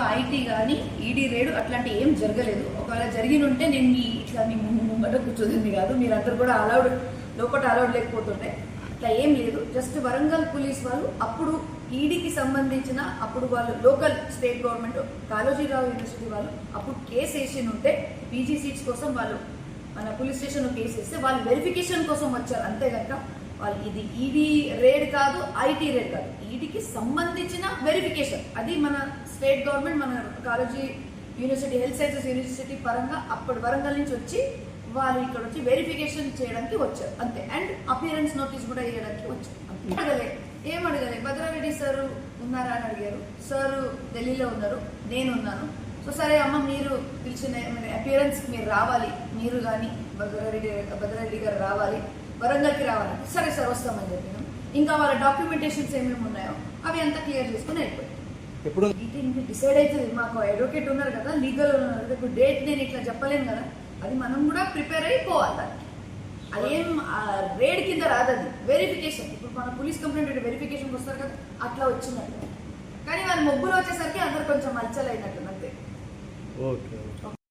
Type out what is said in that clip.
డిపార్ట్మెంట్లో ఐటీ కానీ ఈడీ రేడు అట్లాంటి ఏం జరగలేదు. ఒకవేళ జరిగిన ఉంటే నేను మీ ఇట్లా మీ ముందు ముంగట కూర్చోదండి కాదు. మీరందరూ కూడా అలౌడ్ లోపల అలౌడ్ లేకపోతుంటే అట్లా ఏం లేదు. జస్ట్ వరంగల్ పోలీస్ వాళ్ళు అప్పుడు ఈడీకి సంబంధించిన అప్పుడు వాళ్ళు local state government Kaloji Rao university వాళ్ళు అప్పుడు కేసు వేసి ఉంటే పీజీ సీట్స్ కోసం వాళ్ళు మన పోలీస్ స్టేషన్లో కేసు వేస్తే వాళ్ళు వెరిఫికేషన్ కోసం వచ్చారు. అంతే కనుక వాళ్ళు ఇది ఈడీ రేడ్ కాదు ఐటీ రేడ్ కాదు. ఈడీకి సంబంధించిన వెరిఫికేషన్ అది మన స్టేట్ గవర్నమెంట్ మన college university health sciences university పరంగా అప్పటి వరంగల్ నుంచి వచ్చి వాళ్ళు ఇక్కడ వచ్చి వెరిఫికేషన్ చేయడానికి వచ్చారు. అంతే. అండ్ అపియరెన్స్ నోటీస్ కూడా ఇవ్వడానికి వచ్చారు. అడగలే. ఏం అడగలే? భద్రారెడ్డి సార్ ఉన్నారా అని అడిగారు. సార్ ఢిల్లీలో ఉన్నారు. నేను ఉన్నాను. సో సరే అమ్మ మీరు పిలిచిన అపియరెన్స్ మీరు రావాలి. మీరు కానీ భద్రారెడ్డి భద్రారెడ్డి గారు రావాలి. వరంగల్కి రావాలి. సరే సార్ వస్తామని చెప్పినాం. ఇంకా వాళ్ళ డాక్యుమెంటేషన్స్ ఏమేమి ఉన్నాయో అవి అంతా క్లియర్ చేసుకుని వెళ్ళిపోయాం. ఎప్పుడు? ఇది డిసైడ్ అవుతుంది. మాకు అడ్వకేట్ ఉన్నారు కదా లీగల్ ఉన్నారు కదా. ఇప్పుడు డేట్ నేను ఇట్లా చెప్పలేను కదా. అది మనం కూడా ప్రిపేర్ అయిపోవాలి దానికి. అదేం రేడ్ కింద రాదు అది. వెరిఫికేషన్ ఇప్పుడు మన పోలీస్ కంప్లైంట్ వెరిఫికేషన్కి వస్తారు కదా అట్లా వచ్చినట్టు కానీ వాళ్ళు మొగ్గులు వచ్చేసరికి అందరు కొంచెం మచ్చలైనట్టు ಓಕೆ